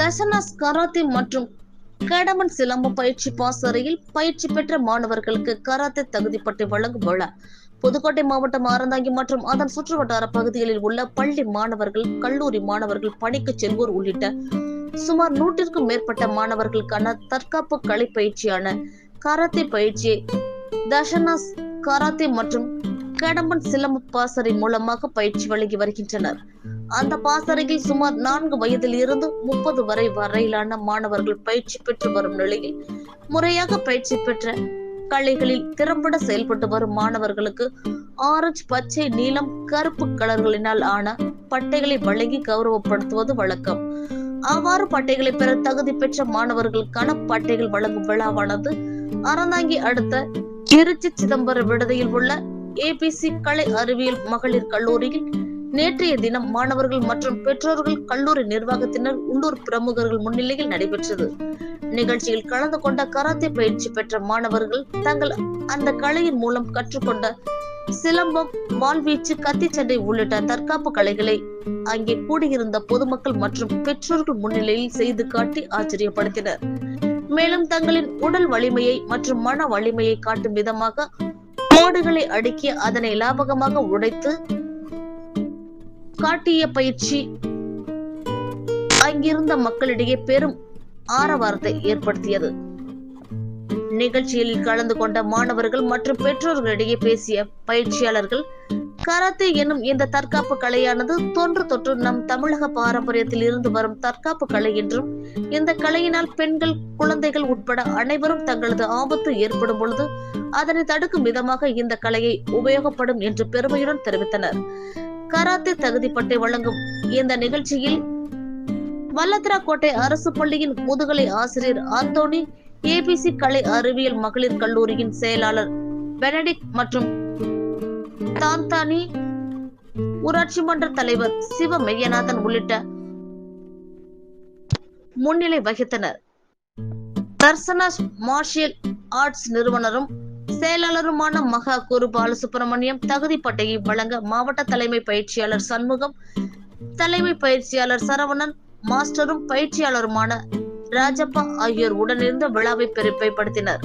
தசனாஸ் karate மற்றும் கடமன் சிலம்ப பயிற்சி பாசறையில் பயிற்சி பெற்ற மாணவர்களுக்கு கராத்தே தகுதிப்பட்டை வழங்கும் விழா புதுக்கோட்டை மாவட்டம் ஆரந்தாங்கி மற்றும் அதன் சுற்றுவட்டார பகுதிகளில் உள்ள பள்ளி மாணவர்கள் கல்லூரி மாணவர்கள் பணிக்கு செல்வோர் உள்ளிட்ட சுமார் நூற்றிற்கும் மேற்பட்ட மாணவர்களுக்கான தற்காப்பு கலை பயிற்சியான கராத்தே பயிற்சியை தசனாஸ் கராத்தே மற்றும் கடம்பன் சிலம்ப பாசறை மூலமாக பயிற்சி வழங்கி வருகின்றனர். அந்த பாசறையில் சுமார் நான்கு வயதில் இருந்து முப்பது வரை வரையிலான மாணவர்கள் பயிற்சி பெற்று வரும் நிலையில் முறையாக பயிற்சி பெற்ற கலைகளில் திறம்பட செயல்பட்டு வரும் மாணவர்களுக்கு ஆரஞ்சு பச்சை நீலம் கருப்பு கலர்களினால் ஆன பட்டைகளை வழங்கி கௌரவப்படுத்துவது வழக்கம். அவ்வாறு பட்டைகளை பெற தகுதி பெற்ற மாணவர்களுக்கான பட்டைகள் வழங்கும் விழாவானது அறந்தாங்கி அடுத்த திருச்சி சிதம்பரம் விடுதியில் உள்ள ஏபிசி கலை அறிவியல் மகளிர் கல்லூரியில் நேற்றைய தினம் மாணவர்கள் மற்றும் பெற்றோர்கள் கல்லூரி நிர்வாகத்தினர் உள்ளூர் பிரமுகர்கள் முன்னிலையில் நடைபெற்றது. நிகழ்ச்சியில் கலந்து கொண்ட கராத்தே பயிற்சி பெற்ற மாணவர்கள் தங்கள் அந்த கலையின் மூலம் கற்றுக்கொண்ட சிலம்பம் வாள்வீச்சு கத்திச்சண்டை உள்ளிட்ட தற்காப்பு கலைகளை அங்கே கூடியிருந்த பொதுமக்கள் மற்றும் பெற்றோர்கள் முன்னிலையில் செய்து காட்டி ஆச்சரியப்படுத்தினர். மேலும் தங்களின் உடல் வலிமையை மற்றும் மன வலிமையை காட்டும் விதமாக கோடுகளை அடுக்கி அதனை லாபகமாக உடைத்து காட்டிய பயிற்சி. அங்கிருந்த மக்களிடையே பெரும் ஆரவாரத்தை ஏற்படுத்தியது. நிகழ்ச்சியில் கலந்து கொண்ட மாணவர்கள் மற்றும் பெற்றோர்களிடையே பேசிய பயிற்சியாளர்கள் கராத்தே என்னும் இந்த தற்காப்பு கலையானது தொன்று தொற்று நம் தமிழக பாரம்பரியத்தில் இருந்து வரும் தற்காப்பு கலை என்றும் இந்த கலையினால் பெண்கள் குழந்தைகள் உட்பட அனைவரும் தங்களது ஆபத்து ஏற்படும் பொழுது அதனை தடுக்கும் விதமாக இந்த கலையை உபயோகப்படும் என்று பெருமையுடன் தெரிவித்தனர். கராத்தே தகுதி பட்டை வழங்கும். இந்த நிகழ்ச்சியில் வல்லத்ராக்கோட்டை அரசு பள்ளியின் முதுகலை ஆசிரியர் ஆந்தோனி ஏபிசி கலை அறிவியல் மகளிர் கல்லூரியின் செயலாளர் பெனடிக் மற்றும் தாந்தானி ஊராட்சி மன்ற தலைவர் சிவ மெய்யநாதன் உள்ளிட்ட முன்னிலை வகித்தனர். தர்சனாஸ் மார்ஷியல் ஆர்ட்ஸ் நிறுவனரும் செயலாளருமான மகா குரு பாலசுப்ரமணியம் தகுதி பட்டையை வழங்க மாவட்ட தலைமை பயிற்சியாளர் சண்முகம் தலைமை பயிற்சியாளர் சரவணன் மாஸ்டரும் பயிற்சியாளருமான ராஜப்பா ஆகியோர் உடனிருந்து விழாவை பெருமைப்படுத்தினர்.